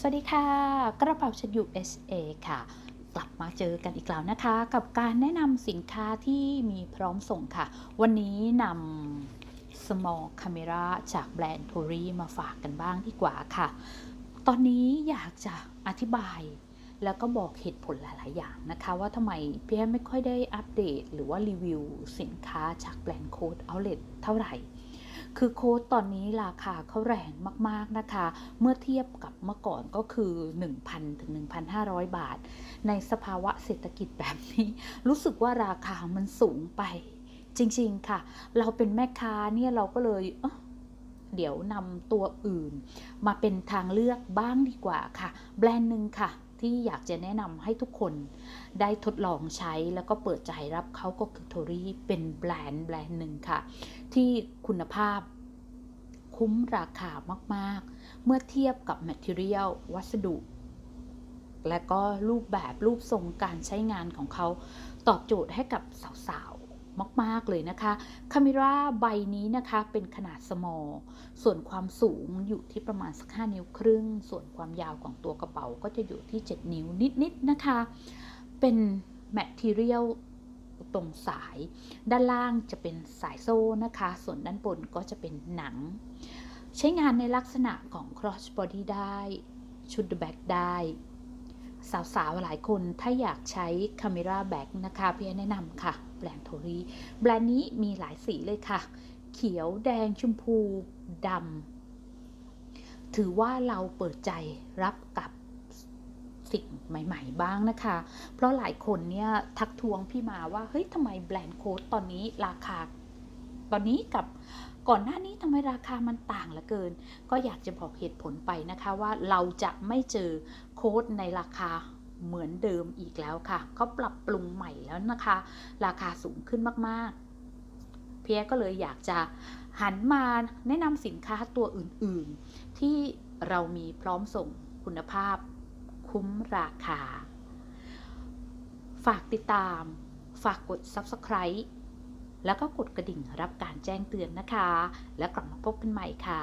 สวัสดีค่ะ กระเป๋าชัด USA ค่ะ กลับมาเจอกันอีกแล้วนะคะ กับการแนะนำสินค้าที่มีพร้อมส่งค่ะ วันนี้นำ small camera จากแบรนด์ t o r i มาฝากกันบ้างดีกว่าค่ะ ตอนนี้อยากจะอธิบาย แล้วก็บอกเหตุผลหลาย ๆ อย่างนะคะ ว่าทำไมพี่แอมไม่ค่อยได้อัปเดต หรือว่ารีวิวสินค้าจากแบรนด์โค้ด Outlet เท่าไหร่ คือโค้ดตอนนี้ราคาเขาแรงมากๆนะคะ เมื่อเทียบกับเมื่อก่อนก็คือ 1,000 ถึง 1,500 บาท ในสภาวะเศรษฐกิจแบบนี้ รู้สึกว่าราคามันสูงไป จริงๆค่ะ เราเป็นแม่ค้าเนี่ยเราก็เลยเเดี๋ยวนำตัวอื่น มาเป็นทางเลือกบ้างดีกว่าค่ะ แบรนด์หนึ่งค่ะที่อยากจะแนะนำให้ทุกคนได้ทดลองใช้แล้วก็เปิดใจรับเขาก็คือ t o r i เป็นแบรนด์แบรนด์หนึ่งค่ะ ที่คุณภาพ คุ้มราคามากๆ เมื่อเทียบกับ Material วัสดุ และก็รูปแบบรูปทรงการใช้งานของเขาตอบโจทย์ให้กับสาวๆ มาก ๆ เลยนะคะคามิราใบนี้นะคะเป็นขนาด small ส่วนความสูงอยู่ที่ประมาณสัก 5 นิ้วครึ่ง ส่วนความยาวของตัวกระเป๋าก็จะอยู่ที่ 7 นิ้วนิด ๆ นะคะ เป็น Material ตรงสาย ด้านล่างจะเป็นสายโซ่นะคะ ส่วนด้านบนก็จะเป็นหนัง ใช้งานในลักษณะของ cross body ได้ ชุดแบ็กได้ สาวๆ หลายคนถ้าอยากใช้ camera bag นะคะพี่แนะนำค่ะ แบรนด์โทรีแบรนด์นี้มีหลายสีเลยค่ะ เขียวแดงชมพูดำถือว่าเราเปิดใจรับกับ สิ่งใหม่ ๆ บ้างนะคะ เพราะหลายคนเนี่ยทักทวงพี่มาว่า เฮ้ยทำไมแบรนด์โค้ดตอนนี้ราคา ตอนนี้กับก่อนหน้านี้ทำไมราคามันต่างเหลือเกิน ก็อยากจะบอกเหตุผลไปนะคะว่าเราจะไม่เจอโค้ดในราคาเหมือนเดิมอีกแล้วค่ะ เขาปรับปรุงใหม่แล้วนะคะ ราคาสูงขึ้นมากๆ เพียก็เลยอยากจะหันมาแนะนำสินค้าตัวอื่นๆ ที่เรามีพร้อมส่งคุณภาพ คุ้มราคา ฝากติดตาม ฝากกด Subscribe แล้วก็กดกระดิ่งรับการแจ้งเตือนนะคะ แล้วกลับมาพบกันใหม่ค่ะ